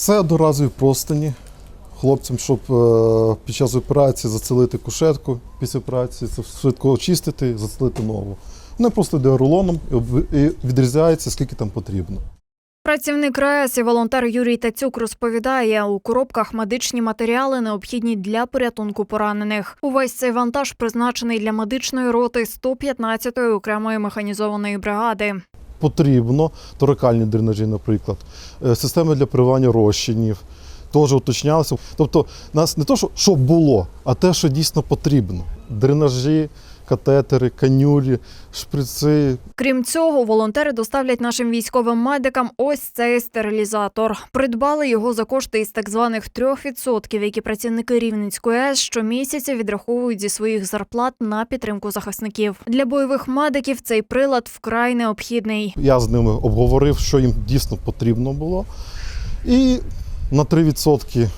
Це одноразові простані хлопцям, щоб е, під час операції зацілити кушетку після операції, це швидко очистити, зацілити нову. Вони просто йде рулоном і відрізається, скільки там потрібно. Працівник РАЕС і волонтер Юрій Тацюк розповідає, у коробках медичні матеріали необхідні для порятунку поранених. Увесь цей вантаж призначений для медичної роти 115-ї окремої механізованої бригади. Потрібно торакальні дренажі, наприклад, е, системи для привання розчинів. Теж уточнялися. Тобто, нас не то, що, було, а те, що дійсно потрібно. Дренажі, катетери, канюлі, шприци, Крім цього, волонтери доставлять нашим військовим медикам ось цей стерилізатор. Придбали його за кошти із так званих 3%, які працівники Рівненської АЕС щомісяця відраховують зі своїх зарплат на підтримку захисників. Для бойових медиків цей прилад вкрай необхідний. Я з ними обговорив, що їм дійсно потрібно було. І на 3%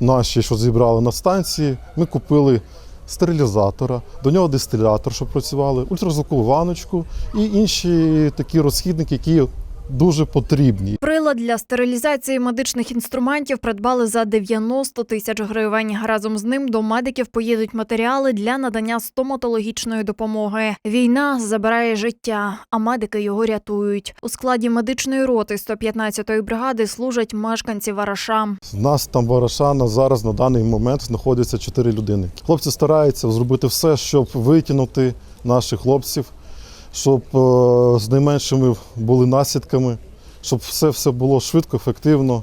наші, що зібрали на станції, ми купили стерилізатора, до нього дистилятор, щоб працювали, ультразвукову ваночку і інші такі розхідники, які дуже потрібні. Прилад для стерилізації медичних інструментів придбали за 90 тисяч гривень. Разом з ним до медиків поїдуть матеріали для надання стоматологічної допомоги. Війна забирає життя, а медики його рятують. У складі медичної роти 115-ї бригади служать мешканці Вараша. У нас там Варашана зараз на даний момент знаходяться 4 людини. Хлопці стараються зробити все, щоб витягнути наших хлопців, щоб е, з найменшими були наслідками, щоб все, все було швидко, ефективно.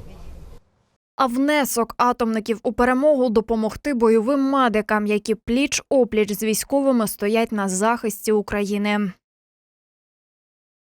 А внесок атомників у перемогу допомогти бойовим медикам, які пліч опліч з військовими стоять на захисті України.